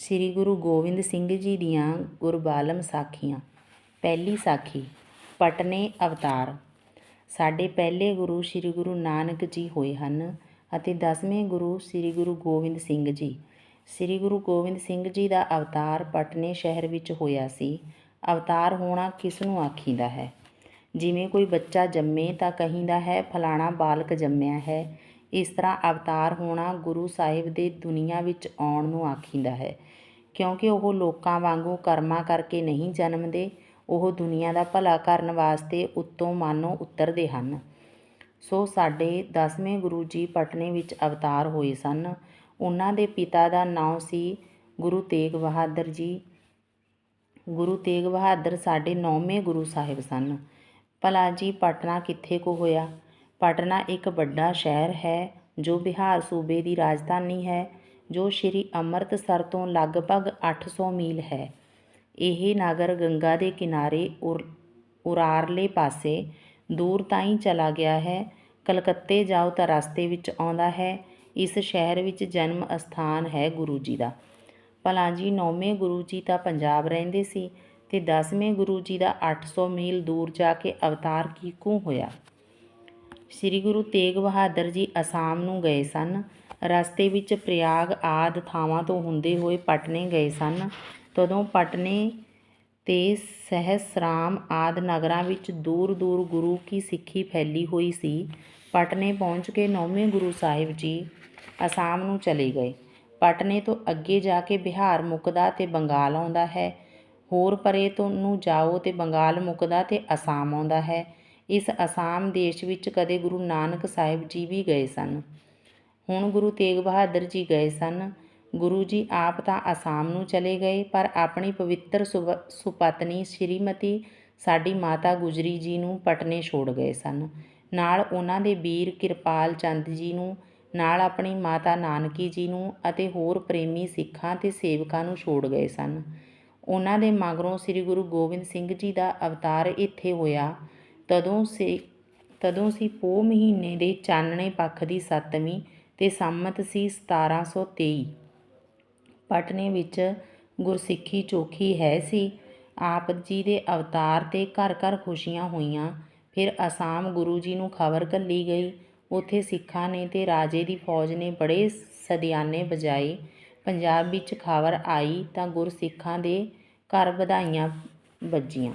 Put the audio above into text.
ਸ੍ਰੀ ਗੁਰੂ ਗੋਬਿੰਦ ਸਿੰਘ ਜੀ ਦੀਆਂ ਗੁਰਬਾਲਮ ਸਾਖੀਆਂ। ਪਹਿਲੀ ਸਾਖੀ, ਪਟਨੇ ਅਵਤਾਰ। ਸਾਡੇ ਪਹਿਲੇ ਗੁਰੂ ਸ੍ਰੀ ਗੁਰੂ ਨਾਨਕ ਜੀ ਹੋਏ ਹਨ ਅਤੇ ਦਸਵੇਂ ਗੁਰੂ ਸ੍ਰੀ ਗੁਰੂ ਗੋਬਿੰਦ ਸਿੰਘ ਜੀ। ਸ੍ਰੀ ਗੁਰੂ ਗੋਬਿੰਦ ਸਿੰਘ ਜੀ ਦਾ ਅਵਤਾਰ ਪਟਨੇ ਸ਼ਹਿਰ ਵਿੱਚ ਹੋਇਆ ਸੀ। ਅਵਤਾਰ ਹੋਣਾ ਕਿਸ ਨੂੰ ਆਖੀਦਾ ਹੈ? ਜਿਵੇਂ ਕੋਈ ਬੱਚਾ ਜੰਮੇ ਤਾਂ ਕਹੀਦਾ ਹੈ, ਫਲਾਣਾ ਬਾਲਕ ਜੰਮਿਆ ਹੈ। ਇਸ ਤਰ੍ਹਾਂ ਅਵਤਾਰ ਹੋਣਾ ਗੁਰੂ ਸਾਹਿਬ ਦੇ ਦੁਨੀਆ ਵਿੱਚ ਆਉਣ ਨੂੰ ਆਖੀਂਦਾ ਹੈ। ਕਿਉਂਕਿ ਉਹ ਲੋਕਾਂ ਵਾਂਗੂ ਕਰਮਾਂ ਕਰਕੇ ਨਹੀਂ ਜਨਮਦੇ, ਉਹ ਦੁਨੀਆ ਦਾ ਭਲਾ ਕਰਨ ਵਾਸਤੇ ਉੱਤੋਂ ਮਾਨੋ ਉਤਰਦੇ ਹਨ। ਸੋ ਸਾਡੇ ਦਸਵੇਂ ਗੁਰੂ ਜੀ ਪਟਨੇ ਵਿੱਚ ਅਵਤਾਰ ਹੋਏ ਸਨ। ਉਹਨਾਂ ਦੇ ਪਿਤਾ ਦਾ ਨਾਮ ਸੀ ਗੁਰੂ ਤੇਗ ਬਹਾਦਰ ਜੀ। ਗੁਰੂ ਤੇਗ ਬਹਾਦਰ ਸਾਡੇ ਨੌਵੇਂ ਗੁਰੂ ਸਾਹਿਬ ਸਨ। ਭਲਾ ਜੀ, ਪਟਨਾ ਕਿੱਥੇ ਕੋ ਹੋਇਆ? ਪਟਨਾ ਇੱਕ ਵੱਡਾ ਸ਼ਹਿਰ ਹੈ, ਜੋ ਬਿਹਾਰ ਸੂਬੇ ਦੀ ਰਾਜਧਾਨੀ ਹੈ, ਜੋ ਸ਼੍ਰੀ ਅੰਮ੍ਰਿਤਸਰ ਤੋਂ ਲਗਭਗ 800 ਮੀਲ ਹੈ। ਇਹ ਨਗਰ ਗੰਗਾ ਦੇ ਕਿਨਾਰੇ ਉਰ, ਉਰਾਰਲੇ ਪਾਸੇ ਦੂਰ ਤਾਈਂ ਚਲਾ ਗਿਆ ਹੈ। ਕਲਕੱਤੇ ਜਾਓ ਤਾਂ ਰਸਤੇ ਵਿੱਚ ਆਉਂਦਾ ਹੈ। ਇਸ ਸ਼ਹਿਰ ਵਿੱਚ ਜਨਮ ਅਸਥਾਨ ਹੈ ਗੁਰੂ ਜੀ ਦਾ। ਭਲਾ ਜੀ ਨੌਵੇਂ ਗੁਰੂ ਜੀ ਤਾਂ ਪੰਜਾਬ ਰਹਿੰਦੇ ਸੀ ਤੇ ਦਸਵੇਂ ਗੁਰੂ ਜੀ ਦਾ 800 ਮੀਲ ਦੂਰ ਜਾ ਕੇ ਅਵਤਾਰ ਕਿਉਂ ਹੋਇਆ? ਸ੍ਰੀ ਗੁਰੂ ਤੇਗ ਬਹਾਦਰ ਜੀ ਅਸਾਮ ਨੂੰ ਗਏ ਸਨ। ਰਸਤੇ ਵਿੱਚ ਪ੍ਰਯਾਗ ਆਦ ਥਾਵਾਂ ਤੋਂ ਹੁੰਦੇ ਹੋਏ ਪਟਨੇ ਗਏ ਸਨ। ਤਦੋਂ ਪਟਨੇ ਤੇ ਸਹਿਸਰਾਮ ਆਦ ਨਗਰਾਂ ਵਿੱਚ ਦੂਰ ਦੂਰ ਗੁਰੂ ਕੀ ਸਿੱਖੀ ਫੈਲੀ ਹੋਈ ਸੀ। ਪਟਨੇ ਪਹੁੰਚ ਕੇ ਨੌਵੇਂ ਗੁਰੂ ਸਾਹਿਬ ਜੀ ਅਸਾਮ ਨੂੰ ਚਲੇ ਗਏ। ਪਟਨੇ ਤੋਂ ਅੱਗੇ ਜਾ ਕੇ ਬਿਹਾਰ ਮੁੱਕਦਾ ਤੇ ਬੰਗਾਲ ਆਉਂਦਾ ਹੈ। ਹੋਰ ਪਰੇ ਤੋਂ ਨੂੰ ਜਾਓ ਤੇ ਬੰਗਾਲ ਮੁੱਕਦਾ ਤੇ ਅਸਾਮ ਆਉਂਦਾ ਹੈ। ਇਸ ਅਸਾਮ ਦੇਸ਼ ਵਿੱਚ ਕਦੇ ਗੁਰੂ ਨਾਨਕ ਸਾਹਿਬ ਜੀ ਵੀ ਗਏ ਸਨ। ਹੁਣ ਗੁਰੂ ਤੇਗ ਬਹਾਦਰ ਜੀ ਗਏ ਸਨ। ਗੁਰੂ ਜੀ ਆਪ ਤਾਂ ਅਸਾਮ ਨੂੰ ਚਲੇ ਗਏ, ਪਰ ਆਪਣੀ ਪਵਿੱਤਰ ਸੁਪਤਨੀ ਸ਼੍ਰੀਮਤੀ ਸਾਡੀ ਮਾਤਾ ਗੁਜਰੀ ਜੀ ਨੂੰ ਪਟਨੇ ਛੋੜ ਗਏ ਸਨ। ਨਾਲ ਉਹਨਾਂ ਦੇ ਵੀਰ ਕਿਰਪਾਲ ਚੰਦ ਜੀ ਨੂੰ, ਨਾਲ ਆਪਣੀ ਮਾਤਾ ਨਾਨਕੀ ਜੀ ਨੂੰ ਅਤੇ ਹੋਰ ਪ੍ਰੇਮੀ ਸਿੱਖਾਂ ਤੇ ਸੇਵਕਾਂ ਨੂੰ ਛੋੜ ਗਏ ਸਨ। ਉਹਨਾਂ ਦੇ ਮਗਰੋਂ ਸ੍ਰੀ ਗੁਰੂ ਗੋਬਿੰਦ ਸਿੰਘ ਜੀ ਦਾ ਅਵਤਾਰ ਇੱਥੇ ਹੋਇਆ। ਤਦੋਂ ਸੇ, ਤਦੋਂ ਸੀ ਪੋ ਮਹੀਨੇ ਦੇ ਚਾਨਣੇ ਪੱਖ ਦੀ ਸੱਤਵੀਂ ਤੇ ਸੰਮਤ ਸੀ 1723 ਪਟਨੇ ਵਿੱਚ ਗੁਰਸਿੱਖੀ ਚੋਖੀ ਹੈ ਸੀ। ਆਪ ਜੀ ਦੇ ਅਵਤਾਰ ਤੇ ਘਰ ਘਰ ਖੁਸ਼ੀਆਂ ਹੋਈਆਂ, ਫਿਰ ਅਸਾਮ ਗੁਰੂ ਜੀ ਨੂੰ ਖਬਰ ਕੱਲੀ ਗਈ। ਉੱਥੇ ਸਿੱਖਾਂ ਨੇ ਤੇ ਰਾਜੇ ਦੀ ਫੌਜ ਨੇ ਬੜੇ ਸਦਿਆਨੇ ਵਜਾਏ। ਪੰਜਾਬ ਵਿੱਚ ਖਬਰ ਆਈ ਤਾਂ ਗੁਰਸਿੱਖਾਂ ਦੇ ਘਰ ਵਧਾਈਆਂ ਵੱਜੀਆਂ।